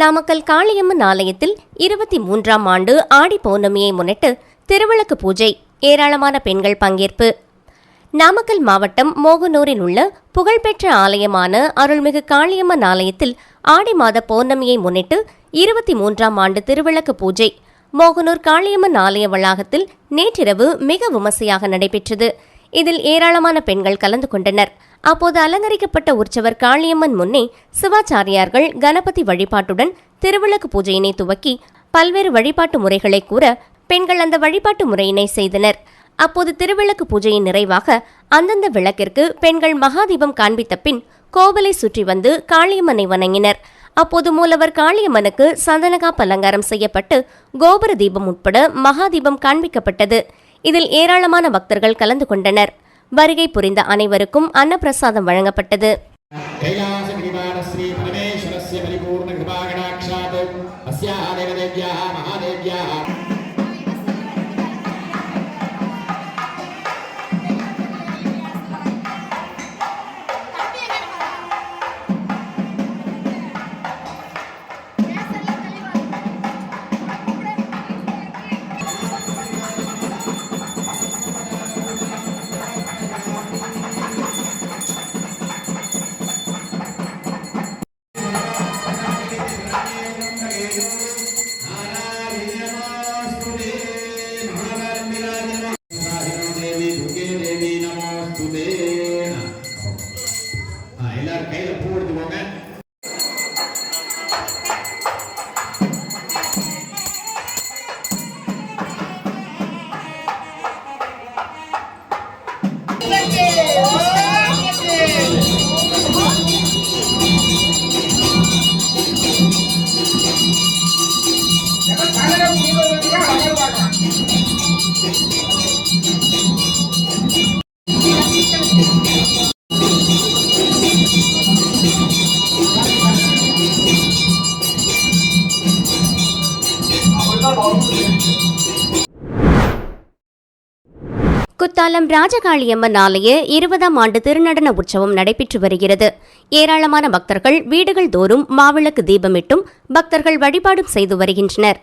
நாமக்கல் காளியம்மன் ஆலயத்தில் இருபத்தி மூன்றாம் ஆண்டு ஆடி பௌர்ணமியை முன்னிட்டு திருவிளக்கு பூஜை ஏராளமான பெண்கள் பங்கேற்பு. நாமக்கல் மாவட்டம் மோகனூரில் உள்ள புகழ்பெற்ற ஆலயமான அருள்மிகு காளியம்மன் ஆலயத்தில் ஆடி மாத பௌர்ணமியை முன்னிட்டு இருபத்தி மூன்றாம் ஆண்டு திருவிளக்கு பூஜை மோகனூர் காளியம்மன் ஆலய வளாகத்தில் நேற்றிரவு மிக விமர்சையாக நடைபெற்றது. இதில் ஏராளமான பெண்கள் கலந்து கொண்டனர். அப்போது அலங்கரிக்கப்பட்ட உற்சவர் காளியம்மன் முன்னே சிவாச்சாரியார்கள் கணபதி வழிபாட்டுடன் திருவிளக்கு பூஜையினை துவக்கி பல்வேறு வழிபாட்டு முறைகளை கூற பெண்கள் அந்த வழிபாட்டு முறையினை செய்தனர். அப்போது திருவிளக்கு பூஜையின் நிறைவாக அந்தந்த விளக்கிற்கு பெண்கள் மகாதீபம் காண்பித்த பின் கோவிலை சுற்றி வந்து காளியம்மனை வணங்கினர். அப்போது மூலவர் காளியம்மனுக்கு சந்தனகாப் அலங்காரம் செய்யப்பட்டு கோபுர தீபம் உட்பட மகாதீபம் காண்பிக்கப்பட்டது. இதில் ஏராளமான பக்தர்கள் கலந்து கொண்டனர். வருகை புரிந்த அனைவருக்கும் அன்னப்பிரசாதம் வழங்கப்பட்டது. கைலாச ராஜகாளியம்மன் ஆலய இருபதாம் ஆண்டு திருநடன உற்சவம் நடைபெற்று வருகிறது. ஏராளமான பக்தர்கள் வீடுகள் தோறும் மாவிளக்கு தீபமிட்டும் பக்தர்கள் வழிபாடும் செய்து வருகின்றனர்.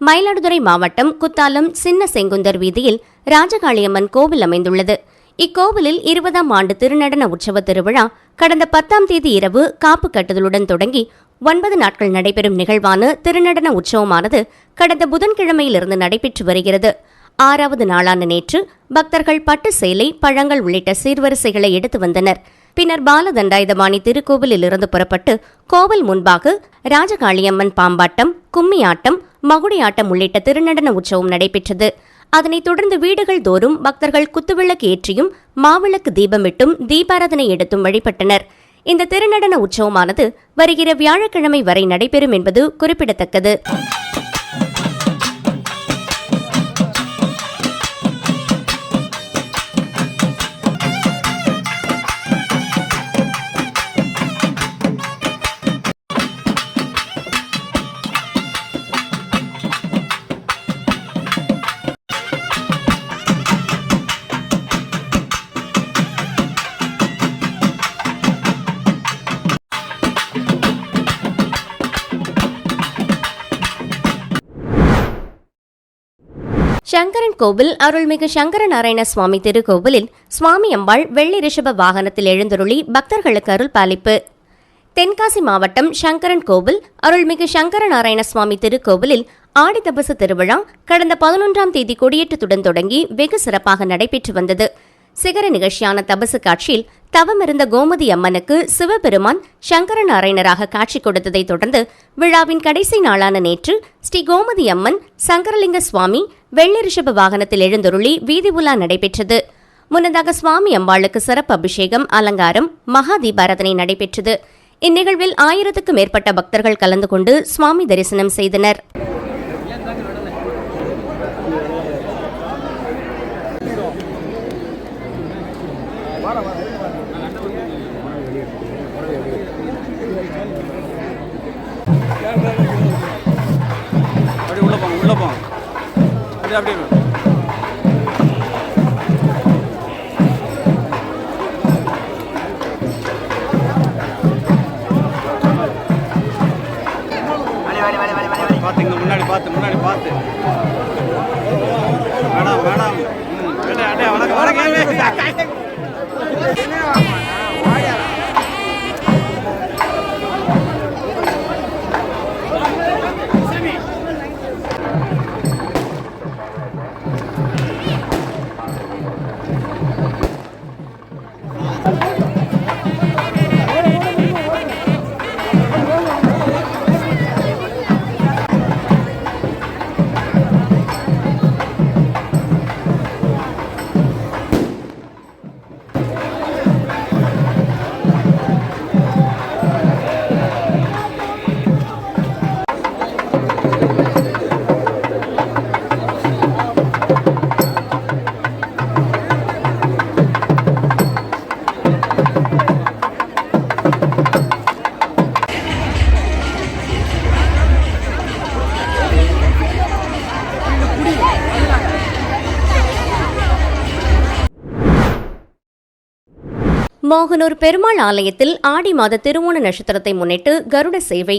மயிலாடுதுறை மாவட்டம் குத்தாலம் சின்ன செங்குந்தர் வீதியில் ராஜகாளியம்மன் கோவில் அமைந்துள்ளது. இக்கோவிலில் இருபதாம் ஆண்டு திருநடன உற்சவ திருவிழா கடந்த பத்தாம் தேதி இரவு காப்பு கட்டுதலுடன் தொடங்கி ஒன்பது நாட்கள் நடைபெறும் நிகழ்வான திருநடன உற்சவமானது கடந்த புதன்கிழமையிலிருந்து நடைபெற்று வருகிறது. ஆறாவது நாளான நேற்று பக்தர்கள் பட்டு சேலை பழங்கள் உள்ளிட்ட சீர்வரிசைகளை எடுத்து வந்தனர். பின்னர் பாலதண்டாயுதபாணி திருக்கோவிலில் இருந்து புறப்பட்டு கோவில் முன்பாக ராஜகாளியம்மன் பாம்பாட்டம் கும்மி ஆட்டம் மகுடி ஆட்டம் உள்ளிட்ட திருநடன உற்சவம் நடைபெற்றது. அதனைத் தொடர்ந்து வீடுகள் தோறும் பக்தர்கள் குத்துவிளக்கு ஏற்றியும் மாவிளக்கு தீபமிட்டும் தீபாராதனை எடுத்தும் வழிபட்டனர். இந்த திருநடன உற்சவமானது வருகிற வியாழக்கிழமை வரை நடைபெறும் என்பது குறிப்பிடத்தக்கது. சங்கரன் கோவில் அருள்மிகு சங்கரநாராயண சுவாமி திருக்கோவிலில் சுவாமி அம்பாள் வெள்ளி ரிஷப வாகனத்தில் எழுந்தருளி பக்தர்களுக்கு அருள் பாலிப்பு. தென்காசி மாவட்டம் சங்கரன் கோவில் அருள்மிகு சங்கரநாராயண சுவாமி திருக்கோவிலில் ஆடி தபசு திருவிழா கடந்த பதினொன்றாம் தேதி கொடியேற்றத்துடன் தொடங்கி வெகு சிறப்பாக நடைபெற்று வந்தது. சிகர நிகழ்ச்சியான தபசு காட்சியில் தவமிருந்த கோமதி அம்மனுக்கு சிவபெருமான் சங்கரநாராயணராக காட்சி கொடுத்ததை தொடர்ந்து விழாவின் கடைசி நாளான நேற்று ஸ்ரீ கோமதி அம்மன் சங்கரலிங்க சுவாமி வெள்ளி ரிஷப வாகனத்தில் எழுந்தருளி வீதி உலா நடைபெற்றது. முன்னதாக சுவாமி அம்பாளுக்கு சிறப்பு அபிஷேகம் அலங்காரம் மகா தீபாராதனை நடைபெற்றது. இந்நிகழ்வில் ஆயிரத்துக்கும் மேற்பட்ட பக்தர்கள் கலந்து கொண்டு சுவாமி தரிசனம் செய்தனர். அப்படியே அப்படியே பார்த்து முன்னாடி பார்த்து முன்னாடி பார்த்து. வேணாம் வேணாம். வணக்கம் வணக்கம். மோகனூர் பெருமாள் ஆலயத்தில் ஆடி மாத திருவோண நட்சத்திரத்தை முன்னிட்டு கருட சேவை.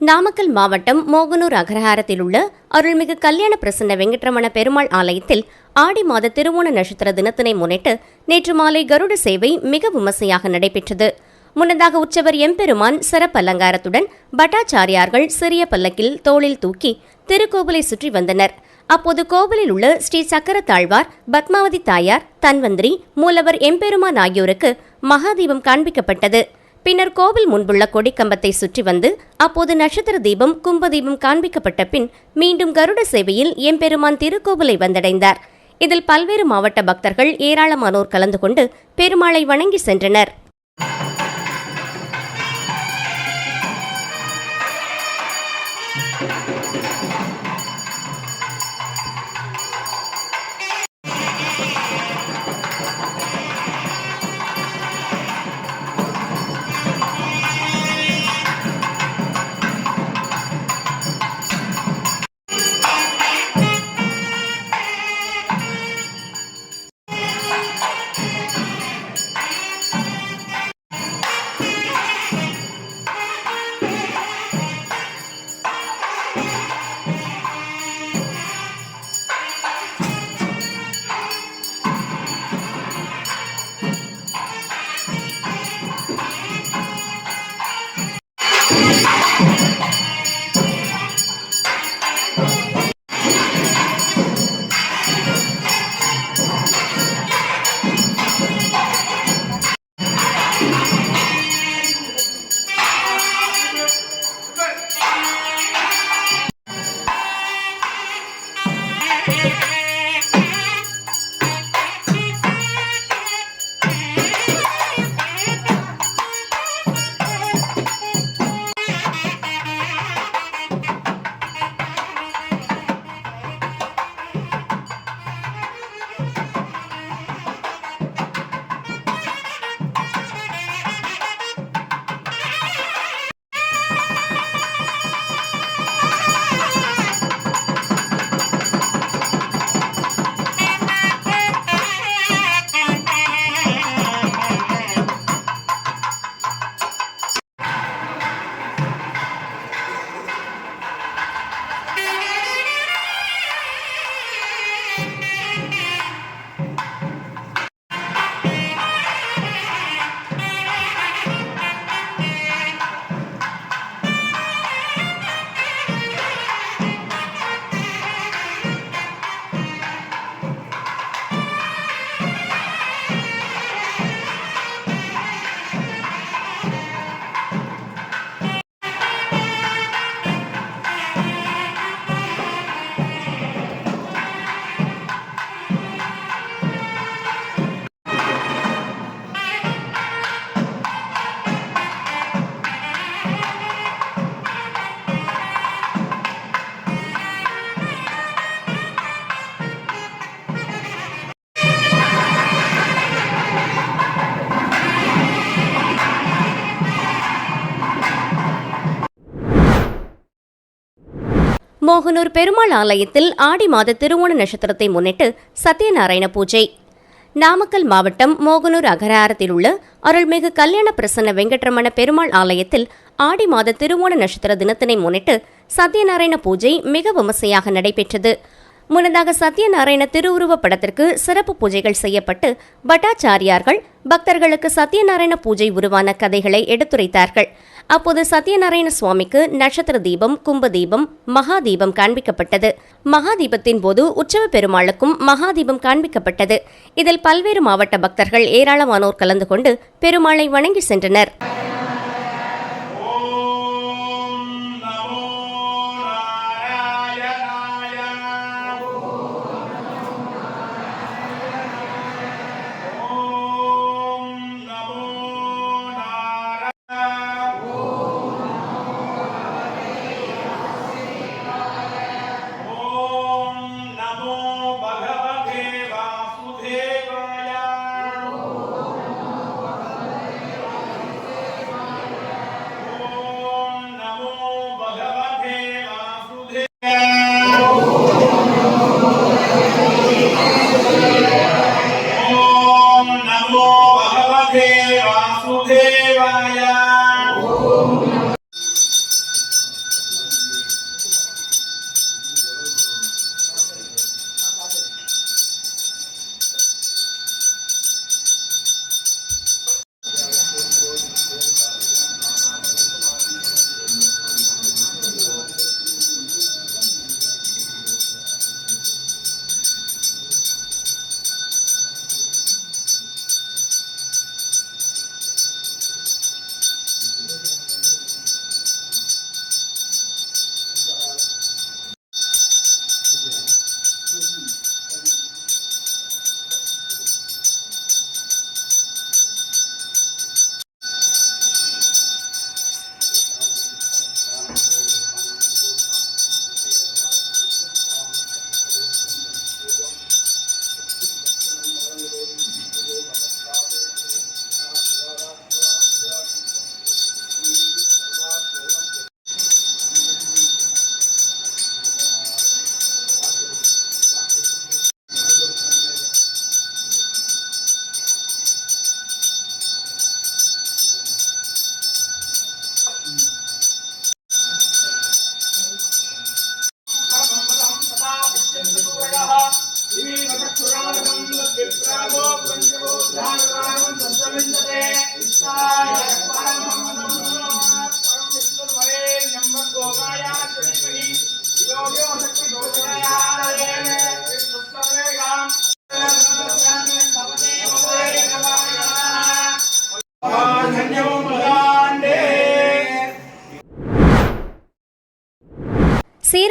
நாமக்கல் மாவட்டம் மோகனூர் அகரஹாரத்தில் உள்ள அருள்மிகு கல்யாண பிரசன்ன வெங்கட்ரமண பெருமாள் ஆலயத்தில் ஆடி மாத திருவோண நட்சத்திர தினத்தினை முன்னிட்டு நேற்று மாலை கருட சேவை மிக விமர்சையாக நடைபெற்றது. முன்னதாக உற்சவர் எம்பெருமான் சிறப்பு அலங்காரத்துடன் பட்டாச்சாரியார்கள் சிறிய பல்லக்கில் தோளில் தூக்கி திருக்கோவிலை சுற்றி வந்தனர். அப்போது கோவிலில் உள்ள ஸ்ரீ சக்கர தாழ்வார் பத்மாவதி தாயார் தன்வந்திரி மூலவர் எம்பெருமான் ஆகியோருக்கு மகாதீபம் காண்பிக்கப்பட்டது. பின்னர் கோவில் முன்புள்ள கொடிக்கம்பத்தை சுற்றி வந்து அப்போது நட்சத்திர தீபம் கும்பதீபம் காண்பிக்கப்பட்ட பின் மீண்டும் கருட சேவையில் எம்பெருமான் திருக்கோவிலை வந்தடைந்தார். இதில் பல்வேறு மாவட்ட பக்தர்கள் ஏராளமானோர் கலந்து கொண்டு பெருமாளை வணங்கி சென்றனர். மோகனூர் பெருமாள் ஆலயத்தில் ஆடி மாத திருவோண நட்சத்திரத்தை முன்னிட்டு சத்யநாராயண பூஜை. நாமக்கல் மாவட்டம் மோகனூர் அகராரத்தில் உள்ள அருள்மிகு கல்யாண பிரசன்ன வெங்கட்ரமண பெருமாள் ஆலயத்தில் ஆடி மாத திருவோண நட்சத்திர தினத்தினை முன்னிட்டு சத்யநாராயண பூஜை மிக விமர்சையாக நடைபெற்றது. முன்னதாக சத்யநாராயண திருவுருவ படத்திற்கு சிறப்பு பூஜைகள் செய்யப்பட்டு பட்டாச்சாரியார்கள் பக்தர்களுக்கு சத்யநாராயண பூஜை உருவான கதைகளை எடுத்துரைத்தார்கள். அப்போது சத்யநாராயண சுவாமிக்கு நட்சத்திர தீபம் கும்ப தீபம் மகா தீபம் காண்பிக்கப்பட்டது. மகா தீபத்தின் போது உற்சவ பெருமாளுக்கும் மகா தீபம் காண்பிக்கப்பட்டது. இதில் பல்வேறு மாவட்ட பக்தர்கள் ஏராளமானோர் கலந்து கொண்டு பெருமாளை வணங்கி சென்றனர்.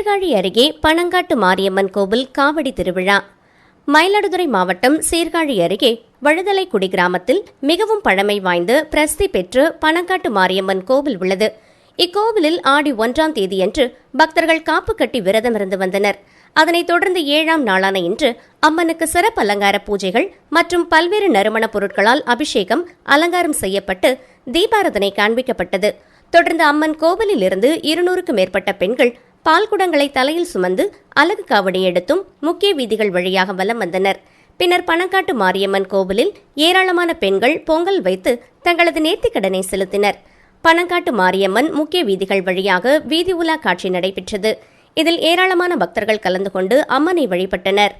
சீர்காழி அருகே பனங்காட்டு மாரியம்மன் கோவில் காவடி திருவிழா. மயிலாடுதுறை மாவட்டம் சீர்காழி அருகே வழுதலைக்குடி கிராமத்தில் மிகவும் பழமை வாய்ந்த பிரசித்தி பெற்று பனங்காட்டு மாரியம்மன் கோவில் உள்ளது. இக்கோவிலில் ஆடி ஒன்றாம் தேதியன்று பக்தர்கள் காப்பு கட்டி விரதமிருந்து வந்தனர். அதனைத் தொடர்ந்து ஏழாம் நாளான இன்று அம்மனுக்கு சிறப்பு அலங்கார பூஜைகள் மற்றும் பல்வேறு நறுமணப் பொருட்களால் அபிஷேகம் அலங்காரம் செய்யப்பட்டு தீபாரதனை காண்பிக்கப்பட்டது. தொடர்ந்து அம்மன் கோவிலில் இருந்து இருநூறுக்கும் மேற்பட்ட பெண்கள் பால்குடங்களை தலையில் சுமந்து அலகு காவடி எடுத்தும் முக்கிய வீதிகள் வழியாக வலம் வந்தனர். பின்னர் பணக்காட்டு மாரியம்மன் கோவிலில் ஏராளமான பெண்கள் பொங்கல் வைத்து தங்களது நேர்த்திக்கடனை செலுத்தினர். பணங்காட்டு மாரியம்மன் முக்கிய வீதிகள் வழியாக வீதி உலா காட்சி நடைபெற்றது. இதில் ஏராளமான பக்தர்கள் கலந்து கொண்டு அம்மனை வழிபட்டனர்.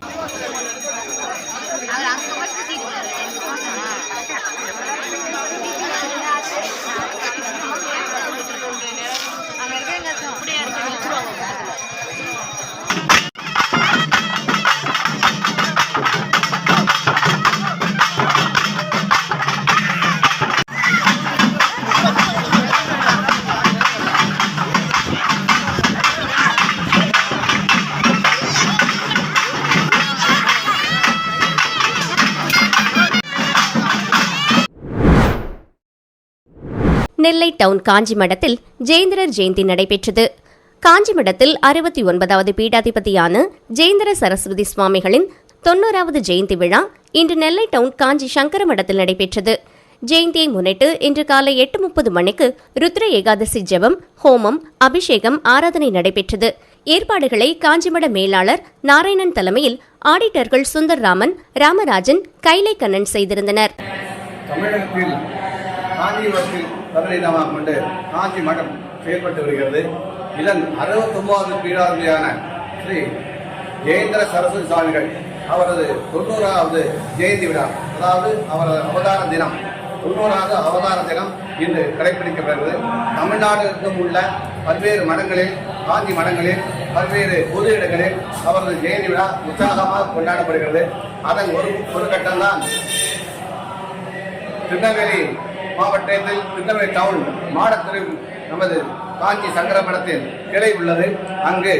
நெல்லை டவுன் காஞ்சிமடத்தில் ஜெயந்திரர் ஜெயந்தி நடைபெற்றது. காஞ்சிமடத்தில் அறுபத்தி ஒன்பதாவது பீடாதிபதியான ஜெயந்திர சரஸ்வதி சுவாமிகளின் தொன்னூறாவது ஜெயந்தி விழா இன்று நெல்லை டவுன் காஞ்சி சங்கர மடத்தில் நடைபெற்றது. ஜெயந்தியை முன்னிட்டு இன்று காலை எட்டு முப்பது மணிக்கு ருத்ர ஏகாதசி ஜெபம் ஹோமம் அபிஷேகம் ஆராதனை நடைபெற்றது. ஏற்பாடுகளை காஞ்சிமட மேலாளர் நாராயணன் தலைமையில் ஆடிட்டர்கள் சுந்தர்ராமன் ராமராஜன் கைலை கண்ணன் செய்திருந்தனர் தமிழகத்தில் கொண்டு காஞ்சி மடம் செயல்பட்டு வருகிறது. இதன் அறுபத்தொன்பது பீடாதியான ஸ்ரீ ஜெயேந்திர சரஸ்வதி சுவாமிகள் அவரது தொண்ணூறாவது ஜெயந்தி விழா அதாவது அவரது அவதார தினம். தொண்ணூறாவது அவதார தினம் இன்று கடைபிடிக்கப்படுகிறது தமிழ்நாடுக்கும் உள்ள பல்வேறு மடங்களில் காஞ்சி மடங்களில் பல்வேறு பொது இடங்களில் அவரது ஜெயந்தி விழா உற்சாகமாக கொண்டாடப்படுகிறது. அதன் ஒரு ஒரு கட்டம்தான் திருநெல்வேலி மாவட்டத்தில் திருநெல்வேலி டவுன் மாடத்திரு நமது காஞ்சி சங்கர கிளை உள்ளது. அங்கு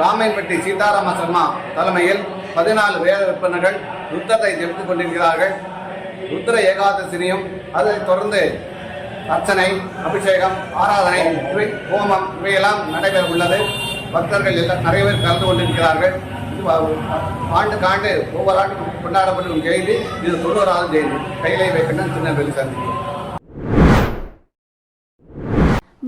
ராமன்பட்டி சீதாராம சர்மா தலைமையில் பதினாலு வேத விற்பனர்கள் ருத்தத்தை ஜெபித்துக் கொண்டிருக்கிறார்கள். ருத்ர ஏகாதசினியும் அதைத் தொடர்ந்து அர்ச்சனை அபிஷேகம் ஆராதனை இவை ஹோமம் இவையெல்லாம் நடைபெற உள்ளது. பக்தர்கள் எல்லாம் நிறைய பேர் கலந்து கொண்டிருக்கிறார்கள். ஆண்டுக்கு ஆண்டு ஒவ்வொரு ஆண்டு கொண்டாடப்படும் ஜெயந்தி. இது தொண்ணூறாவது ஜெயந்தி. கையிலை வைக்கணும் திருநெல்வேலி சந்தி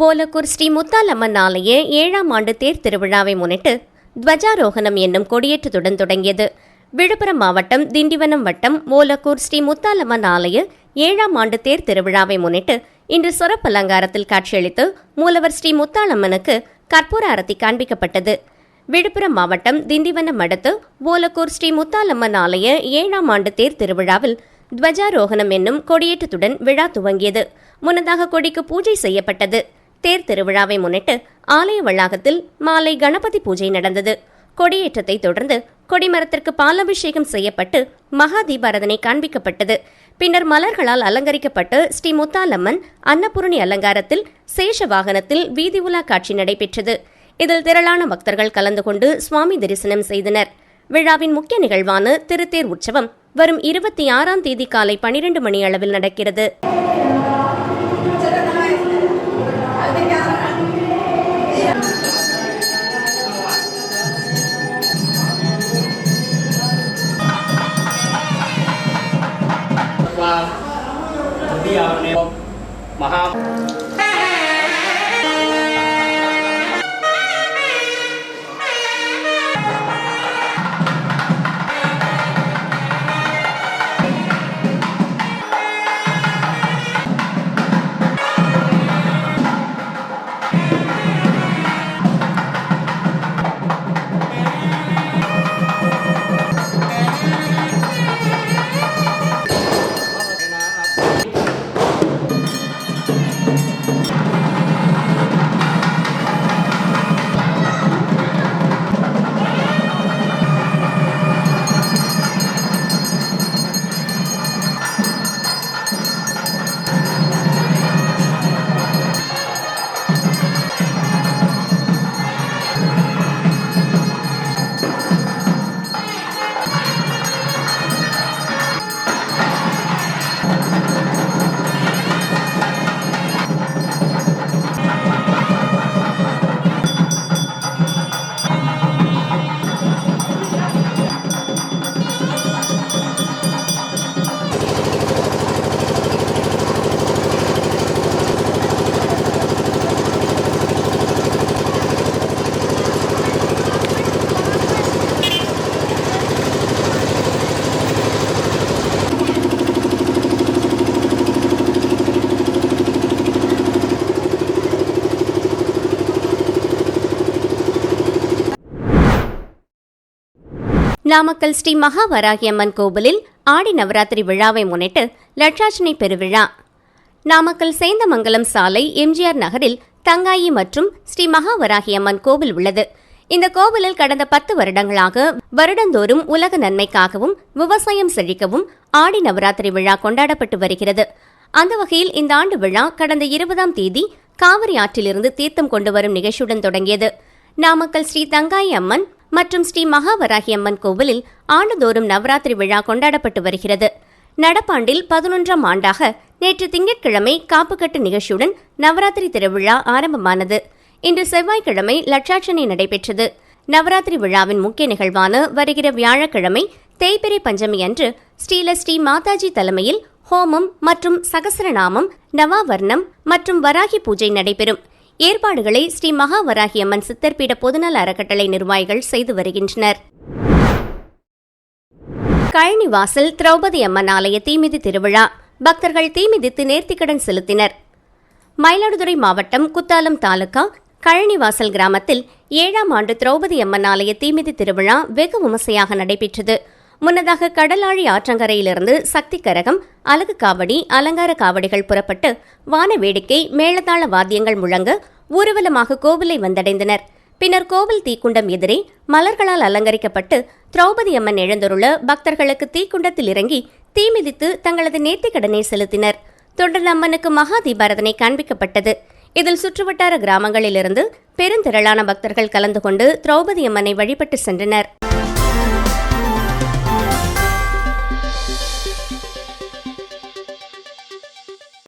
போலக்கூர் ஸ்ரீ முத்தாலம்மன் ஆலய ஏழாம் ஆண்டு தேர் திருவிழாவை முன்னிட்டு துவஜாரோகணம் என்னும் கொடியேற்றத்துடன் தொடங்கியது. விழுப்புரம் மாவட்டம் திண்டிவனம் வட்டம் ஓலக்கூர் ஸ்ரீ முத்தாலம்மன் ஆலய ஏழாம் ஆண்டு தேர் திருவிழாவை முன்னிட்டு இன்று சிறப்பு அலங்காரத்தில் காட்சியளித்து மூலவர் ஸ்ரீ முத்தாலம்மனுக்கு கற்பூர அரத்தி காண்பிக்கப்பட்டது. விழுப்புரம் மாவட்டம் திண்டிவனம் அடுத்து ஓலக்கூர் ஸ்ரீ முத்தாலம்மன் ஆலய ஏழாம் ஆண்டு தேர் திருவிழாவில் துவஜாரோகணம் என்னும் கொடியேற்றத்துடன் விழா துவங்கியது. முன்னதாக கொடிக்கு பூஜை செய்யப்பட்டது. தேர் திருவிழாவை முன்னிட்டு ஆலய வளாகத்தில் மாலை கணபதி பூஜை நடந்தது. கொடியேற்றத்தை தொடர்ந்து கொடிமரத்திற்கு பாலாபிஷேகம் செய்யப்பட்டு மகா தீபாரதனை காண்பிக்கப்பட்டது. பின்னர் மலர்களால் அலங்கரிக்கப்பட்டு ஸ்ரீ முத்தாலம்மன் அன்னபூரணி அலங்காரத்தில் சேஷ வாகனத்தில் வீதி உலா காட்சி நடைபெற்றது. இதில் திரளான பக்தர்கள் கலந்து கொண்டு சுவாமி தரிசனம் செய்தனர். விழாவின் முக்கிய நிகழ்வான திருத்தேர் உற்சவம் வரும் இருபத்தி ஆறாம் தேதி காலை பனிரெண்டு மணி அளவில் நடக்கிறது. மகா நாமக்கல் ஸ்ரீ மகாவராகி அம்மன் கோவிலில் ஆடி நவராத்திரி விழாவை முன்னிட்டு லட்சார்ச்சனை பெருவிழா. நாமக்கல் சேந்தமங்கலம் சாலை எம்ஜிஆர் நகரில் தங்காயி மற்றும் ஸ்ரீ மகாவராகி அம்மன் கோவில் உள்ளது. இந்த கோவிலில் கடந்த பத்து வருடங்களாக வருடந்தோறும் உலக நன்மைக்காகவும் விவசாயம் செழிக்கவும் ஆடி நவராத்திரி விழா கொண்டாடப்பட்டு வருகிறது. அந்த வகையில் இந்த ஆண்டு விழா கடந்த இருபதாம் தேதி காவிரி ஆற்றிலிருந்து தீர்த்தம் கொண்டு வரும் நிகழ்ச்சியுடன் தொடங்கியது. நாமக்கல் ஸ்ரீ தங்காயி அம்மன் மற்றும் ஸ்ரீ மகாவராகி அம்மன் கோவிலில் ஆண்டுதோறும் நவராத்திரி விழா கொண்டாடப்பட்டு வருகிறது. நடப்பாண்டில் பதினொன்றாம் ஆண்டாக நேற்று திங்கட்கிழமை காப்புக்கட்டு நிகழ்ச்சியுடன் நவராத்திரி திருவிழா ஆரம்பமானது. இன்று செவ்வாய்க்கிழமை லட்சாட்சணை நடைபெற்றது. நவராத்திரி விழாவின் முக்கிய நிகழ்வான வருகிற வியாழக்கிழமை தேய்பிரை பஞ்சமி அன்று ஸ்ரீல ஸ்ரீ மாதாஜி தலைமையில் ஹோமம் மற்றும் சகசரநாமம் நவாவர்ணம் மற்றும் வராகி பூஜை நடைபெறும். ஏற்பாடுகளை ஸ்ரீ மகாவராகி அம்மன் சித்தர்பீட பொதுநல அறக்கட்டளை நிர்வாகிகள் செய்து வருகின்றனர். கழனிவாசல் திரௌபதி அம்மன் ஆலய தீமிதி திருவிழா. பக்தர்கள் தீமிதித்து நேர்த்திக்கடன் செலுத்தினர். மயிலாடுதுறை மாவட்டம் குத்தாலம் தாலுகா கழனிவாசல் கிராமத்தில் ஏழாம் ஆண்டு திரௌபதி அம்மன் ஆலய தீமிதி திருவிழா வெகு விமர்சையாக நடைபெற்றது. முன்னதாக கடலாழி ஆற்றங்கரையிலிருந்து சக்தி கரகம் அலகு காவடி அலங்கார காவடிகள் புறப்பட்டு வான வேடிக்கை மேளதாள வாத்தியங்கள் முழங்க ஊர்வலமாக கோவிலை வந்தடைந்தனர். பின்னர் கோவில் தீக்குண்டம் எதிரே மலர்களால் அலங்கரிக்கப்பட்டு திரௌபதி அம்மன் எழுந்தருள பக்தர்களுக்கு தீக்குண்டத்தில் இறங்கி தீ மிதித்து தங்களது நேர்த்திக்கடனை செலுத்தினர். தொடர்ந்து அம்மனுக்கு மகா தீபாரதனை காண்பிக்கப்பட்டது. இதில் சுற்றுவட்டார கிராமங்களிலிருந்து பெருந்திரளான பக்தர்கள் கலந்து கொண்டு திரௌபதி அம்மனை வழிபட்டு சென்றனர்.